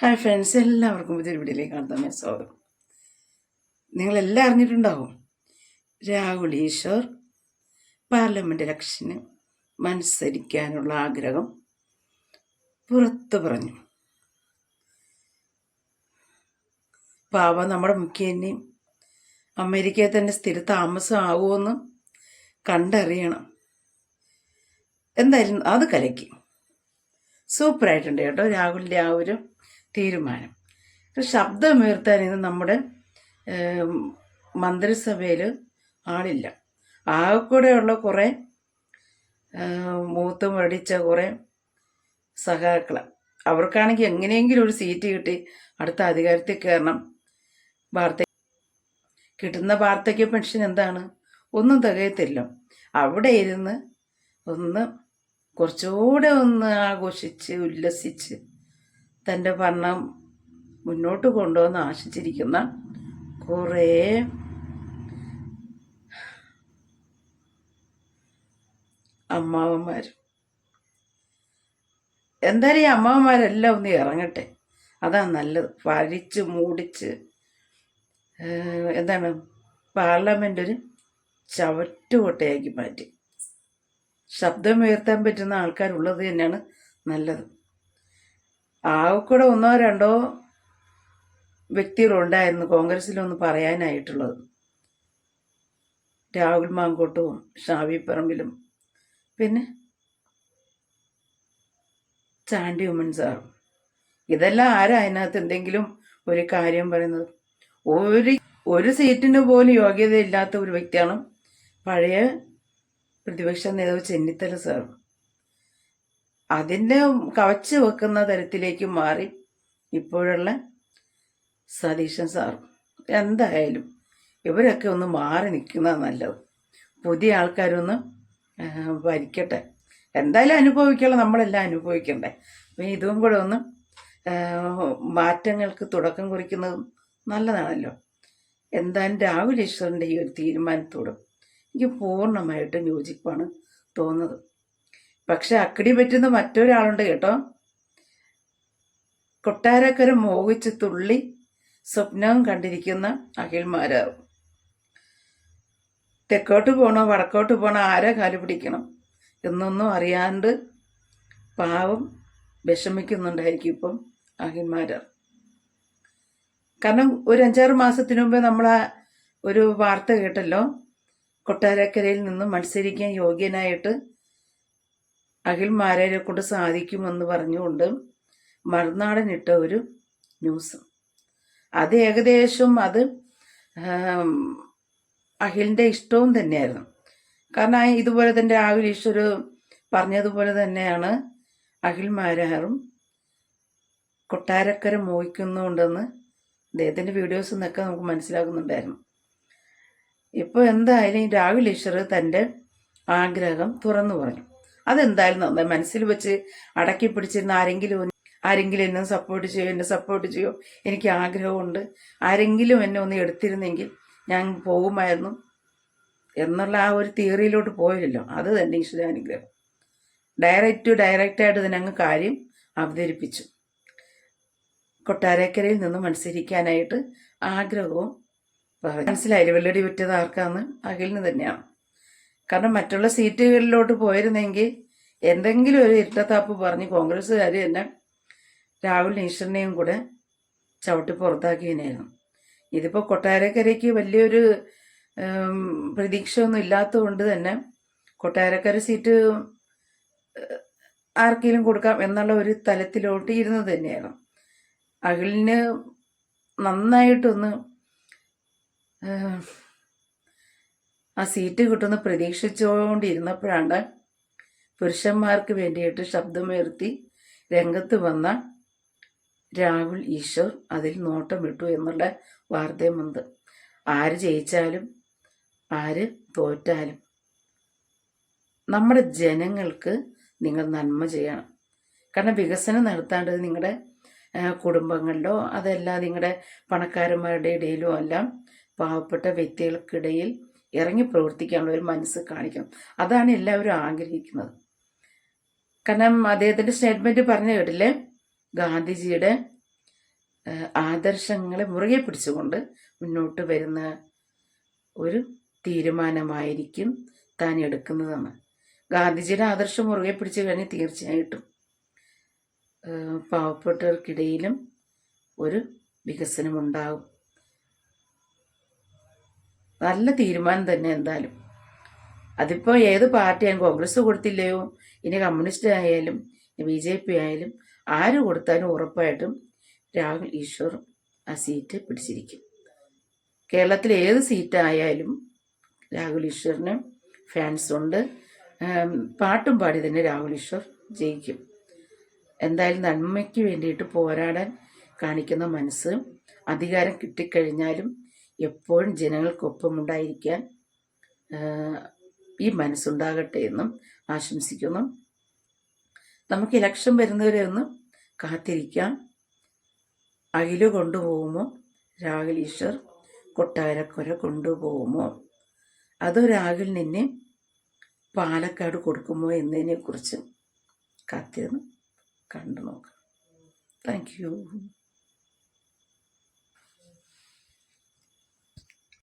Hi friends എല്ലാവർക്കും പുതിയൊരു വീഡിയോയിലേക്ക് കാണുന്ന സ്വാഗതം. നിങ്ങളെല്ലാം അറിഞ്ഞിട്ടുണ്ടാവും. രാഹുൽ ഈശ്വർ പാർലമെന്റ് ഇലക്ഷന് മത്സരിക്കാനുള്ള ആഗ്രഹം പുറത്തു പറഞ്ഞു. പാവ നമ്മുടെ മുഖ്യനെയും അമേരിക്കയിൽ തന്നെ സ്ഥിര താമസം ആവുമെന്ന് കണ്ടറിയണം. എന്തായാലും അത് കലക്കി. സൂപ്പറായിട്ടുണ്ട് കേട്ടോ രാഹുലിന്റെ ആ ഒരു തീരുമാനം. ശബ്ദമുയർത്താൻ ഇന്ന് നമ്മുടെ മന്ത്രിസഭയിൽ ആളില്ല. ആകെക്കൂടെയുള്ള കുറേ മൂത്ത് മടിച്ച കുറേ സഹാക്കൾ അവർക്കാണെങ്കിൽ എങ്ങനെയെങ്കിലും ഒരു സീറ്റ് കിട്ടി അടുത്ത അധികാരത്തിൽ കയറണം വാർത്ത കിട്ടുന്ന വാർത്തയ്ക്ക് പെൻഷൻ എന്താണ്? ഒന്നും തികയത്തില്ല. അവിടെ ഇരുന്ന് ഒന്ന് കുറച്ചുകൂടെ ഒന്ന് ആഘോഷിച്ച് ഉല്ലസിച്ച് തന്റെ ഭരണം മുന്നോട്ട് കൊണ്ടുവന്ന് ആശിച്ചിരിക്കുന്ന കുറേ അമ്മാവന്മാർ എന്തായാലും ഈ അമ്മാവന്മാരെല്ലാം ഒന്ന് ഇറങ്ങട്ടെ. അതാണ് നല്ലത്. വരിച്ച് മൂടിച്ച് എന്താണ് പാർലമെന്റ് ഒരു ചവറ്റുകൊട്ടയാക്കി മാറ്റി. ശബ്ദം ഉയർത്താൻ പറ്റുന്ന ആൾക്കാരുള്ളത് തന്നെയാണ് നല്ലത്. ആകെക്കൂടെ ഒന്നോ രണ്ടോ വ്യക്തികളുണ്ടായിരുന്നു കോൺഗ്രസ്സിലൊന്ന് പറയാനായിട്ടുള്ളത്. രാഹുൽ മാങ്കോട്ടും ഷാവി പറമ്പിലും. പിന്നെ ചാണ്ടി ഉമ്മൻ സാറും ഇതെല്ലാം ആരാ അതിനകത്ത് എന്തെങ്കിലും ഒരു കാര്യം പറയുന്നത്? ഒരു ഒരു സീറ്റിന് പോലും യോഗ്യതയില്ലാത്ത ഒരു വ്യക്തിയാണ് പഴയ പ്രതിപക്ഷ നേതാവ് ചെന്നിത്തല സാർ. അതിന്റെ കവച്ച് വെക്കുന്ന തരത്തിലേക്ക് മാറി ഇപ്പോഴുള്ള സതീശൻ സാർ എന്തായാലും ഇവരൊക്കെ ഒന്ന് മാറി നിൽക്കുന്ന നല്ലത്. പുതിയ ആൾക്കാരൊന്ന് ഭരിക്കട്ടെ. എന്തായാലും അനുഭവിക്കണം നമ്മളെല്ലാം അനുഭവിക്കണ്ടേ. അപ്പം ഇതും കൂടെ ഒന്ന് മാറ്റങ്ങൾക്ക് തുടക്കം കുറിക്കുന്നത് നല്ലതാണല്ലോ. എന്തായാലും രാഹുൽ ഈശ്വറിന്റെ ഈ ഒരു തീരുമാനത്തോടും എനിക്ക് പൂർണമായിട്ടും യോജിപ്പാണ് തോന്നുന്നത്. പക്ഷെ അക്കടി പറ്റുന്ന മറ്റൊരാളുണ്ട് കേട്ടോ. കൊട്ടാരക്കര മോഹിച്ച് തുള്ളി സ്വപ്നവും കണ്ടിരിക്കുന്ന അഖിൽമാരാവും. തെക്കോട്ട് പോകണോ വടക്കോട്ട് പോകണോ ആരെ കാൽ പിടിക്കണം എന്നൊന്നും അറിയാണ്ട് പാവം വിഷമിക്കുന്നുണ്ടായിരിക്കും ഇപ്പം അഖിൽമാരാർ. കാരണം ഒരു അഞ്ചാറ് മാസത്തിനു മുമ്പ് നമ്മൾ ഒരു വാർത്ത കേട്ടല്ലോ. കൊട്ടാരക്കരയിൽ നിന്നും മത്സരിക്കാൻ യോഗ്യനായിട്ട് അഖിൽ മാരരെ കൊണ്ട് സാധിക്കുമെന്ന് പറഞ്ഞുകൊണ്ട് മറുനാടനിട്ട ഒരു ന്യൂസ്. അത് ഏകദേശം അത് അഖിലിന്റെ ഇഷ്ടവും തന്നെയായിരുന്നു. കാരണം ഇതുപോലെ തന്നെ രാഹുൽ ഈശ്വർ പറഞ്ഞതുപോലെ തന്നെയാണ് അഖിൽ മാരാറും കൊട്ടാരക്കര മോഹിക്കുന്നുണ്ടെന്ന് അദ്ദേഹത്തിന്റെ വീഡിയോസ് നിന്നൊക്കെ നമുക്ക് മനസ്സിലാകുന്നുണ്ടായിരുന്നു ഇപ്പോൾ എന്തായാലും രാഹുൽ ഈശ്വർ തന്റെ ആഗ്രഹം തുറന്നു പറഞ്ഞു. അതെന്തായാലും നന്നായി മനസ്സിൽ വെച്ച് അടക്കി പിടിച്ചിരുന്ന ആരെങ്കിലും ആരെങ്കിലും എന്നെ സപ്പോർട്ട് ചെയ്യോ? എന്നെ സപ്പോർട്ട് ചെയ്യോ? എനിക്ക് ആഗ്രഹമുണ്ട്. ആരെങ്കിലും എന്നെ ഒന്ന് എടുത്തിരുന്നെങ്കിൽ ഞാൻ പോകുമായിരുന്നു എന്നുള്ള ആ ഒരു തിയറിയിലോട്ട് പോയില്ലല്ലോ. അത് തന്നെ ഈശ്വരാനുഗ്രഹം ഡയറക്റ്റ് ടു ഡയറക്റ്റായിട്ട് തന്നെ അങ്ങ് കാര്യം അവതരിപ്പിച്ചു. കൊട്ടാരക്കരയിൽ നിന്ന് മത്സരിക്കാനായിട്ട് ആഗ്രഹവും മനസ്സിലായില്ല? വെള്ളടി വിറ്റത് ആർക്കാന്ന്? അഖിലിന് തന്നെയാണ് കാരണം മറ്റുള്ള സീറ്റുകളിലോട്ട് പോയിരുന്നെങ്കിൽ എന്തെങ്കിലും ഒരു ഇരട്ടത്താപ്പ് പറഞ്ഞ് കോൺഗ്രസ്സുകാർ തന്നെ രാഹുൽ ഈശ്വരനെയും കൂടെ ചവിട്ടി പുറത്താക്കിയതിനായിരുന്നു ഇതിപ്പോൾ കൊട്ടാരക്കരയ്ക്ക് വലിയൊരു പ്രതീക്ഷയൊന്നും ഇല്ലാത്തതുകൊണ്ട് തന്നെ കൊട്ടാരക്കര സീറ്റ് ആർക്കെങ്കിലും കൊടുക്കാം എന്നുള്ള ഒരു തലത്തിലോട്ട് ഇരുന്നത് തന്നെയാണ്. അഖിലിന് നന്നായിട്ടൊന്ന് ആ സീറ്റ് കിട്ടുമെന്ന് പ്രതീക്ഷിച്ചുകൊണ്ടിരുന്നപ്പോഴാണ് പുരുഷന്മാർക്ക് വേണ്ടിയിട്ട് ശബ്ദമുയർത്തി രംഗത്ത് വന്ന രാഹുൽ ഈശ്വർ അതിൽ നോട്ടം വിട്ടു എന്നുള്ള വാർത്തയും വന്നത്. ആര് ജയിച്ചാലും ആര് തോറ്റാലും നമ്മുടെ ജനങ്ങൾക്ക് നിങ്ങൾ നന്മ ചെയ്യണം. കാരണം വികസനം നടത്താണ്ടത് നിങ്ങളുടെ കുടുംബങ്ങളിലോ അതല്ല നിങ്ങളുടെ പണക്കാരന്മാരുടെ ഇടയിലോ എല്ലാം പാവപ്പെട്ട വ്യക്തികൾക്കിടയിൽ ഇറങ്ങി പ്രവർത്തിക്കാനുള്ള ഒരു മനസ്സ് കാണിക്കണം. അതാണ് എല്ലാവരും ആഗ്രഹിക്കുന്നത്. കാരണം അദ്ദേഹത്തിന്റെ സ്റ്റേറ്റ്മെന്റ് പറഞ്ഞു കേട്ടില്ലേ? ഗാന്ധിജിയുടെ ആദർശങ്ങളെ മുറുകെ പിടിച്ചുകൊണ്ട് മുന്നോട്ട് വരുന്ന ഒരു തീരുമാനമായിരിക്കും താൻ എടുക്കുന്നതെന്ന്. ഗാന്ധിജിയുടെ ആദർശം മുറുകെ പിടിച്ചു കഴിഞ്ഞാൽ തീർച്ചയായിട്ടും പാവപ്പെട്ടവർക്കിടയിലും ഒരു വികസനമുണ്ടാകും. നല്ല തീരുമാനം തന്നെ എന്തായാലും. അതിപ്പോൾ ഏത് പാർട്ടിയായാലും കോൺഗ്രസ് കൊടുത്തില്ലയോ? ഇനി കമ്മ്യൂണിസ്റ്റ് ആയാലും ബി ജെ പി ആയാലും ആര് കൊടുത്താലും ഉറപ്പായിട്ടും രാഹുൽ ഈശ്വർ ആ സീറ്റ് പിടിച്ചിരിക്കും. കേരളത്തിൽ ഏത് സീറ്റായാലും രാഹുൽ ഈശ്വറിന് ഫാൻസ് ഉണ്ട്. പാട്ടും പാടി തന്നെ രാഹുൽ ഈശ്വർ ജയിക്കും. എന്തായാലും നന്മയ്ക്ക് വേണ്ടിയിട്ട് പോരാടാൻ കാണിക്കുന്ന മനസ്സ് അധികാരം കിട്ടിക്കഴിഞ്ഞാലും എപ്പോഴും ജനങ്ങൾക്കൊപ്പം ഉണ്ടായിരിക്കാൻ ഈ മനസ്സുണ്ടാകട്ടെ എന്നും ആശംസിക്കുന്നു. നമുക്ക് ഇലക്ഷൻ വരുന്നവരെ ഒന്നും കാത്തിരിക്കാം. അഖിൽ കൊണ്ടുപോകുമോ? രാഹുൽ ഈശ്വർ കൊട്ടാരക്കൊര കൊണ്ടുപോകുമോ? അതോ രാഹുൽ നിന്നെ പാലക്കാട് കൊടുക്കുമോ എന്നതിനെക്കുറിച്ച് കാത്തിരുന്ന് കണ്ടു നോക്കാം. Thank you